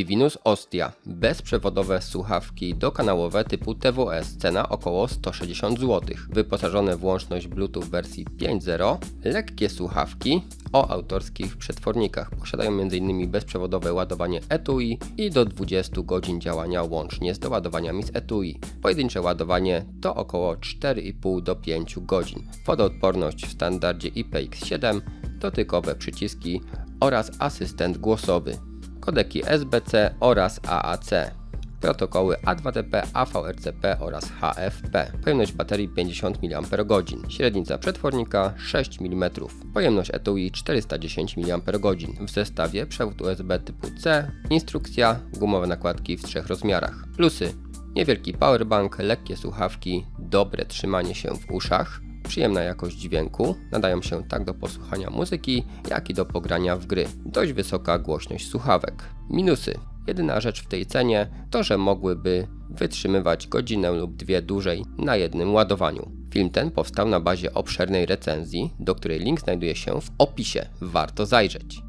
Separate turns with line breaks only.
Divinus Ostia. Bezprzewodowe słuchawki dokanałowe typu TWS. Cena około 160 zł. Wyposażone w łączność Bluetooth wersji 5.0. Lekkie słuchawki o autorskich przetwornikach. Posiadają m.in. bezprzewodowe ładowanie etui i do 20 godzin działania łącznie z doładowaniami z etui. Pojedyncze ładowanie to około 4,5 do 5 godzin. Wodoodporność w standardzie IPX7, dotykowe przyciski oraz asystent głosowy. Kodeki SBC oraz AAC. Protokoły A2TP, AVRCP oraz HFP. Pojemność baterii 50 mAh. Średnica przetwornika 6 mm. Pojemność etui 410 mAh. W zestawie przewód USB typu C, instrukcja, gumowe nakładki w trzech rozmiarach. Plusy. Niewielki powerbank, lekkie słuchawki, dobre trzymanie się w uszach, przyjemna jakość dźwięku, nadają się tak do posłuchania muzyki, jak i do pogrania w gry. Dość wysoka głośność słuchawek. Minusy. Jedyna rzecz w tej cenie to, że mogłyby wytrzymywać godzinę lub dwie dłużej na jednym ładowaniu. Film ten powstał na bazie obszernej recenzji, do której link znajduje się w opisie. Warto zajrzeć.